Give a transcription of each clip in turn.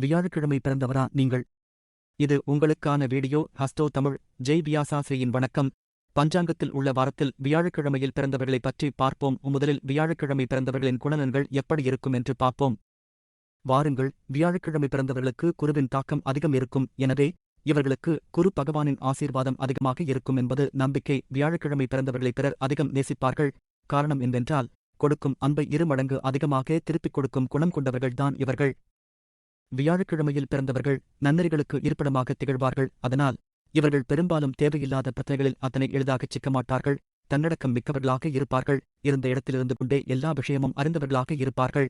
வியாழக்கிழமை பிறந்தவரா நீங்கள்? இது உங்களுக்கான வீடியோ. ஹஸ்டோ தமிழ். ஜெய் வியாசாசியின் வணக்கம். பஞ்சாங்கத்தில் உள்ள வாரத்தில் வியாழக்கிழமையில் பிறந்தவர்களைப் பற்றி பார்ப்போம். முதலில் வியாழக்கிழமை பிறந்தவர்களின் குணநன்கள் எப்படி இருக்கும் என்று பார்ப்போம். வாருங்கள். வியாழக்கிழமை பிறந்தவர்களுக்கு குருவின் தாக்கம் அதிகம் இருக்கும். எனவே இவர்களுக்கு குரு பகவானின் ஆசீர்வாதம் அதிகமாக இருக்கும் என்பது நம்பிக்கை. வியாழக்கிழமை பிறந்தவர்களை பிறர் அதிகம் நேசிப்பார்கள். காரணம் என்னவென்றால் கொடுக்கும் அன்பை இரு மடங்கு அதிகமாக திருப்பிக் கொடுக்கும் குணம் கொண்டவர்கள்தான் இவர்கள். வியாழக்கிழமையில் பிறந்தவர்கள் நன்னறிகளுக்கு இருப்பிடமாக திகழ்வார்கள். அதனால் இவர்கள் பெரும்பாலும் தேவையில்லாத பிரச்சனைகளில் அத்தனை எளிதாகச் சிக்க மாட்டார்கள். தன்னடக்கம் மிக்கவர்களாக இருப்பார்கள். இருந்த இடத்திலிருந்து கொண்டே எல்லா விஷயமும் அறிந்தவர்களாக இருப்பார்கள்.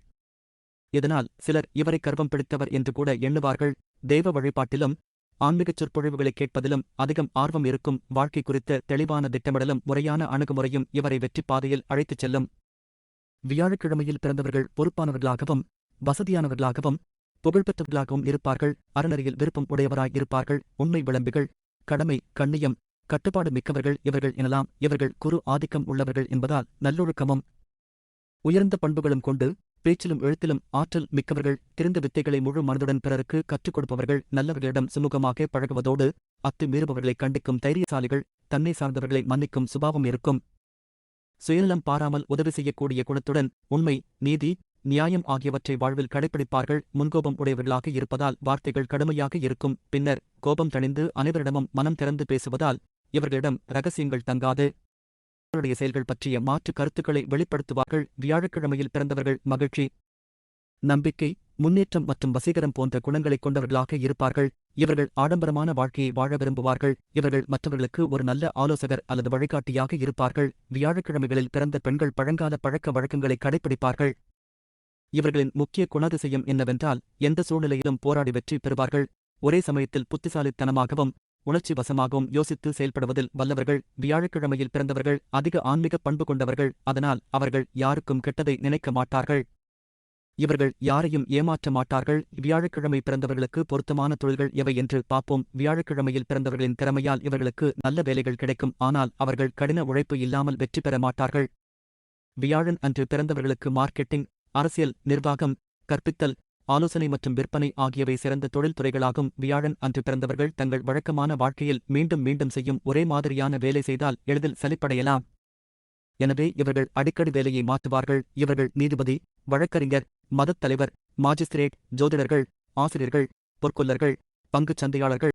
இதனால் சிலர் இவரை கர்வம் பிடித்தவர் என்று கூட எண்ணுவார்கள். தெய்வ வழிபாட்டிலும் ஆன்மீகச் சொற்பொழிவுகளை கேட்பதிலும் அதிகம் ஆர்வம் இருக்கும் வாழ்க்கை குறித்த தெளிவான திட்டமிடலும் முறையான அணுகுமுறையும் இவரை வெற்றி பாதையில் அழைத்துச் செல்லும். வியாழக்கிழமையில் பிறந்தவர்கள் பொறுப்பானவர்களாகவும் வசதியானவர்களாகவும் புகழ்பெற்றவர்களாகவும் இருப்பார்கள் அறநறியில் விருப்பம் உடையவராய் இருப்பார்கள் உண்மை விளம்பிகள் கடமை கண்ணியம் கட்டுப்பாடு மிக்கவர்கள் இவர்கள் எனலாம் இவர்கள் குரு ஆதிக்கம் உள்ளவர்கள் என்பதால் நல்லொழுக்கமும் உயர்ந்த பண்புகளும் கொண்டு பேச்சிலும் எழுத்திலும் ஆற்றல் மிக்கவர்கள் தெரிந்த வித்தைகளை முழு மனதுடன் பிறருக்கு கற்றுக் கொடுப்பவர்கள் நல்லவர்களிடம் சுமூகமாக பழகுவதோடு அத்து மீறுபவர்களை கண்டிக்கும் தைரியசாலிகள் தன்னை சார்ந்தவர்களை மன்னிக்கும் சுபாவம் இருக்கும். சுயநலம் பாராமல் உதவி செய்யக்கூடிய குணத்துடன் உண்மை நீதி நியாயம் ஆகியவற்றை வாழ்வில் கடைப்பிடிப்பார்கள். முன்கோபம் உடையவர்களாக இருப்பதால் வார்த்தைகள் கடுமையாக இருக்கும். பின்னர் கோபம் தணிந்து அனைவரிடமும் மனம் திறந்து பேசுவதால் இவர்களிடம் ரகசியங்கள் தங்காது. அவருடைய செயல்கள் பற்றிய மாற்று கருத்துக்களை வெளிப்படுத்துவார்கள். வியாழக்கிழமையில் பிறந்தவர்கள் மகிழ்ச்சி நம்பிக்கை முன்னேற்றம் மற்றும் வசீகரம் போன்ற குணங்களைக் கொண்டவர்களாக இருப்பார்கள். இவர்கள் ஆடம்பரமான வாழ்க்கையை வாழ விரும்புவார்கள். இவர்கள் மற்றவர்களுக்கு ஒரு நல்ல ஆலோசகர் அல்லது வழிகாட்டியாக இருப்பார்கள். வியாழக்கிழமைகளில் பிறந்த பெண்கள் பழங்கால பழக்க வழக்கங்களை கடைப்பிடிப்பார்கள். இவர்களின் முக்கிய குணாதிசயம் என்னவென்றால் எந்த சூழ்நிலையிலும் போராடி வெற்றி பெறுவார்கள். ஒரே சமயத்தில் புத்திசாலித்தனமாகவும் உணர்ச்சி வசமாகவும் யோசித்து செயல்படுவதில் வல்லவர்கள் வியாழக்கிழமையில் பிறந்தவர்கள் அதிக ஆன்மீக பண்பு கொண்டவர்கள் அதனால் அவர்கள் யாருக்கும் கெட்டதை நினைக்க மாட்டார்கள். இவர்கள் யாரையும் ஏமாற்ற மாட்டார்கள். வியாழக்கிழமை பிறந்தவர்களுக்கு பொருத்தமான தொழில்கள் எவை என்று பார்ப்போம். வியாழக்கிழமையில் பிறந்தவர்களின் திறமையால் இவர்களுக்கு நல்ல வேலைகள் கிடைக்கும். ஆனால் அவர்கள் கடின உழைப்பு இல்லாமல் வெற்றி பெற மாட்டார்கள். வியாழன் அன்று பிறந்தவர்களுக்கு மார்க்கெட்டிங் அரசியல் நிர்வாகம் கற்பித்தல் ஆலோசனை மற்றும் விற்பனை ஆகியவை சிறந்த தொழில்துறைகளாகும். வியாழன் அன்று பிறந்தவர்கள் தங்கள் வழக்கமான வாழ்க்கையில் மீண்டும் மீண்டும் செய்யும் ஒரே மாதிரியான வேலை செய்தால் எளிதில் சலிப்படையலாம். எனவே இவர்கள் அடிக்கடி வேலையை மாற்றுவார்கள். இவர்கள் நீதிபதி வழக்கறிஞர் மதத் தலைவர் மாஜிஸ்திரேட் ஜோதிடர்கள் ஆசிரியர்கள் பொற்கொல்லர்கள் பங்குச் சந்தையாளர்கள்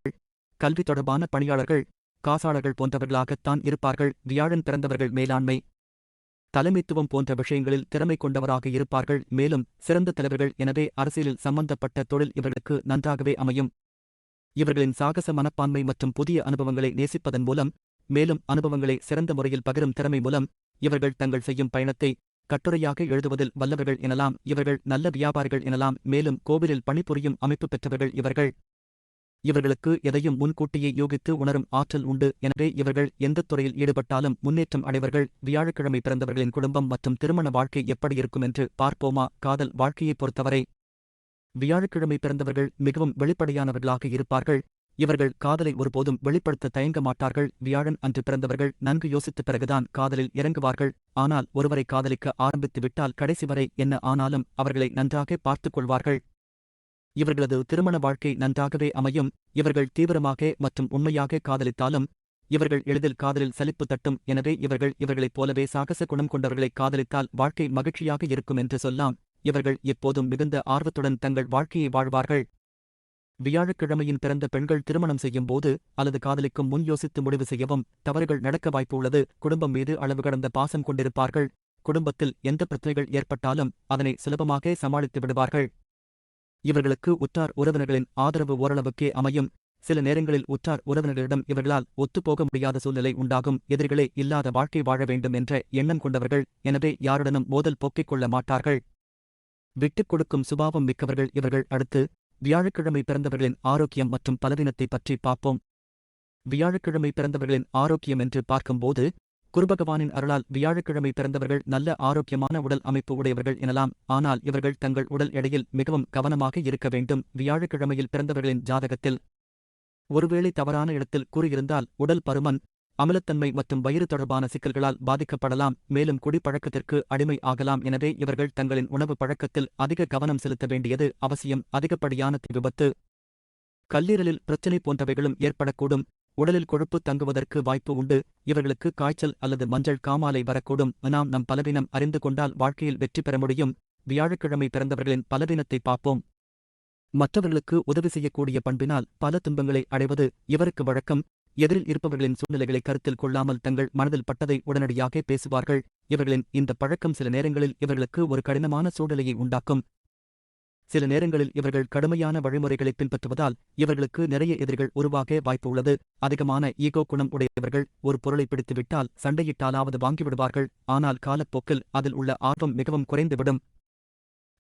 கல்வி தொடர்பான பணியாளர்கள் காசாளர்கள் போன்றவர்களாகத்தான் இருப்பார்கள். வியாழன் பிறந்தவர்கள் மேலாண்மை தலைமைத்துவம் போன்ற விஷயங்களில் திறமை கொண்டவராக இருப்பார்கள். மேலும் சிறந்த தலைவர்கள் எனவே அரசியலில் சம்பந்தப்பட்ட தொழில் இவர்களுக்கு நன்றாகவே அமையும். இவர்களின் சாகச மனப்பான்மை மற்றும் புதிய அனுபவங்களை நேசிப்பதன் மூலம் மேலும் அனுபவங்களை சிறந்த முறையில் பகிரும் திறமை மூலம் இவர்கள் தங்கள் செய்யும் பயணத்தை கட்டுரையாக எழுதுவதில் வல்லவர்கள் எனலாம். இவர்கள் நல்ல வியாபாரிகள் எனலாம். மேலும் கோவிலில் பணிபுரியும் அமைப்பு பெற்றவர்கள் இவர்கள். இவர்களுக்கு எதையும் முன்கூட்டியே யோகித்து உணரும் ஆற்றல் உண்டு. எனவே இவர்கள் எந்தத் துறையில் ஈடுபட்டாலும் முன்னேற்றம் அடைவர்கள். வியாழக்கிழமை பிறந்தவர்களின் குடும்பம் மற்றும் திருமண வாழ்க்கை எப்படி இருக்கும் என்று பார்ப்போமா? காதல் வாழ்க்கையைப் பொறுத்தவரை வியாழக்கிழமை பிறந்தவர்கள் மிகவும் வெளிப்படையானவர்களாக இருப்பார்கள். இவர்கள் காதலை ஒருபோதும் வெளிப்படுத்த தயங்க மாட்டார்கள். வியாழன் அன்று பிறந்தவர்கள் நன்கு யோசித்த பிறகுதான் காதலில் இறங்குவார்கள். ஆனால் ஒருவரை காதலிக்க ஆரம்பித்துவிட்டால் கடைசி வரை என்ன ஆனாலும் அவர்களை நன்றாக பார்த்துக் கொள்வார்கள். இவர்களது திருமண வாழ்க்கை நன்றாகவே அமையும். இவர்கள் தீவிரமாக மற்றும் உண்மையாக காதலித்தாலும் இவர்கள் எளிதில் காதலில் சலிப்பு தட்டும். எனவே இவர்கள் இவர்களைப் போலவே சாகச குணம் கொண்டவர்களை காதலித்தால் வாழ்க்கை மகிழ்ச்சியாக இருக்கும் என்று சொல்லாம். இவர்கள் எப்போதும் மிகுந்த ஆர்வத்துடன் தங்கள் வாழ்க்கையை வாழ்வார்கள். வியாழக்கிழமையின் பிறந்த பெண்கள் திருமணம் செய்யும் போது அல்லது காதலிக்கும் முன் யோசித்து முடிவு செய்யவும் தவறுகள் நடக்க வாய்ப்பு உள்ளது. குடும்பம் மீது அளவு கடந்த பாசம் கொண்டிருப்பார்கள். குடும்பத்தில் எந்த பிரச்சனைகள் ஏற்பட்டாலும் அதனை சுலபமாக சமாளித்து விடுவார்கள். இவர்களுக்கு உற்றார் உறவினர்களின் ஆதரவு ஓரளவுக்கே அமையும். சில நேரங்களில் உற்றார் உறவினர்களிடம் இவர்களால் ஒத்துப்போக முடியாத சூழ்நிலை உண்டாகும். எதிரிகளே இல்லாத வாழ்க்கை வாழ வேண்டும் என்ற எண்ணம் கொண்டவர்கள் எனவே யாருடனும் மோதல் போக்கிக் கொள்ள மாட்டார்கள். விட்டுக் கொடுக்கும் சுபாவம் மிக்கவர்கள் இவர்கள். அடுத்து வியாழக்கிழமை பிறந்தவர்களின் ஆரோக்கியம் மற்றும் பலவீனத்தை பற்றி பார்ப்போம். வியாழக்கிழமை பிறந்தவர்களின் ஆரோக்கியம் என்று பார்க்கும்போது குருபகவானின் அருளால் வியாழக்கிழமை பிறந்தவர்கள் நல்ல ஆரோக்கியமான உடல் அமைப்பு உடையவர்கள் எனலாம். ஆனால் இவர்கள் தங்கள் உடல் எடையில் மிகவும் கவனமாக இருக்க வேண்டும். வியாழக்கிழமையில் பிறந்தவர்களின் ஜாதகத்தில் ஒருவேளை தவறான இடத்தில் கூறியிருந்தால் உடல் பருமன் அமிலத்தன்மை மற்றும் வயிறு தொடர்பான சிக்கல்களால் பாதிக்கப்படலாம். மேலும் குடிப்பழக்கத்திற்கு அடிமை ஆகலாம். எனவே இவர்கள் தங்களின் உணவு பழக்கத்தில் அதிக கவனம் செலுத்த வேண்டியது அவசியம். அதிகப்படியான தீ விபத்து கல்லீரலில் பிரச்சினை போன்றவைகளும் ஏற்படக்கூடும். உடலில் கொழுப்பு தங்குவதற்கு வாய்ப்பு உண்டு. இவர்களுக்கு காய்ச்சல் அல்லது மஞ்சள் காமாலை வரக்கூடும். நாம் நம் பலவீனம் அறிந்து கொண்டால் வாழ்க்கையில் வெற்றி பெற முடியும். வியாழக்கிழமை பிறந்தவர்களின் பலவீனத்தை பார்ப்போம். மற்றவர்களுக்கு உதவி செய்யக்கூடிய பண்பினால் பல துன்பங்களை அடைவது இவருக்கு வழக்கம். எதிரில் இருப்பவர்களின் சூழ்நிலைகளை கருத்தில் கொள்ளாமல் தங்கள் மனதில் பட்டதை உடனடியாக பேசுவார்கள். இவர்களின் இந்த பழக்கம் சில நேரங்களில் இவர்களுக்கு ஒரு கடினமான சூழ்நிலையை உண்டாக்கும். சில நேரங்களில் இவர்கள் கடுமையான வழிமுறைகளை பின்பற்றுவதால் இவர்களுக்கு நிறைய எதிரிகள் உருவாக வாய்ப்பு உள்ளது. அதிகமான ஈகோ குணம் உடையவர்கள் ஒரு பொருளை பிடித்துவிட்டால் சண்டையிட்டாலாவது வாங்கிவிடுவார்கள். ஆனால் காலப்போக்கில் அதில் உள்ள ஆர்வம் மிகவும் குறைந்துவிடும்.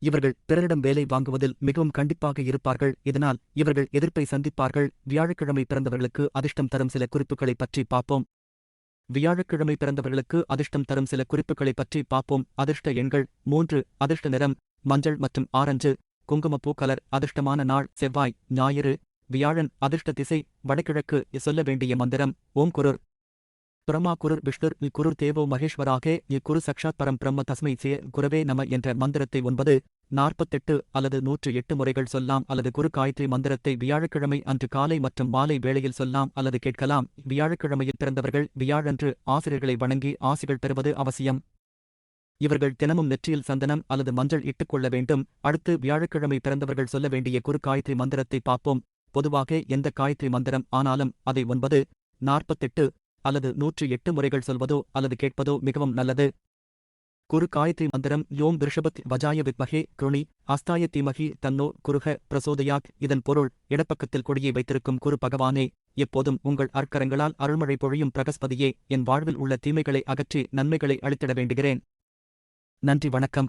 இவர்கள் பிறரிடம் வேலை வாங்குவதில் மிகவும் கண்டிப்பாக இருப்பார்கள். இதனால் இவர்கள் எதிர்ப்பை சந்திப்பார்கள். வியாழக்கிழமை பிறந்தவர்களுக்கு அதிர்ஷ்டம் தரும் சில குறிப்புகளை பற்றி பார்ப்போம். வியாழக்கிழமை பிறந்தவர்களுக்கு அதிர்ஷ்டம் தரும் சில குறிப்புகளை பற்றி பார்ப்போம். அதிர்ஷ்ட எண்கள் மூன்று அதிர்ஷ்ட நிறம் மஞ்சள் மற்றும் ஆரஞ்சு. குங்குமப்பூ கலர் அதிர்ஷ்டமான நாள் செவ்வாய் ஞாயிறு வியாழன் அதிர்ஷ்ட திசை வடகிழக்கு சொல்ல வேண்டிய மந்திரம் ஓம் குருர். பிரமா குருர் விஷ்ணுர் குருர் தேவோ மகேஸ்வராக இக்குரு சக்ஷாத் பரம் பிரம்ம தஸ்மை சே குரவே நம என்ற மந்திரத்தை ஒன்பது நாற்பத்தெட்டு அல்லது நூற்று எட்டு முறைகள் சொல்லாம் அல்லது குரு காயத்ரி மந்திரத்தை வியாழக்கிழமை அன்று காலை மற்றும் மாலை வேளையில் சொல்லாம் அல்லது கேட்கலாம். வியாழக்கிழமையில் பிறந்தவர்கள் வியாழன்று ஆசிரியர்களை வணங்கி ஆசிகள் பெறுவது அவசியம். இவர்கள் தினமும் நெற்றியில் சந்தனம் அல்லது மஞ்சள் இட்டுக் கொள்ள வேண்டும். அடுத்து வியாழக்கிழமை பிறந்தவர்கள் சொல்ல வேண்டிய குரு காயத்ரி மந்திரத்தை பார்ப்போம். பொதுவாக எந்த காயத்ரி மந்திரம் ஆனாலும் அதை ஒன்பது நாற்பத்தெட்டு அல்லது நூற்று எட்டு முறைகள் சொல்வதோ அல்லது கேட்பதோ மிகவும் நல்லது. குரு காயத்ரி மந்திரம் யோம் ரிஷபத் வஜாய வித்மகே குருணி அஸ்தாய தீமகி தன்னோ குருக பிரசோதயாக். இதன் பொருள் இடப்பக்கத்தில் கொடியை வைத்திருக்கும் குரு பகவானே எப்போதும் உங்கள் அற்கரங்களால் அருள்மழை பொழியும் பிரகஸ்பதியே. என் வாழ்வில் உள்ள தீமைகளை அகற்றி நன்மைகளை அளித்திட வேண்டுகிறேன். நன்றி வணக்கம்.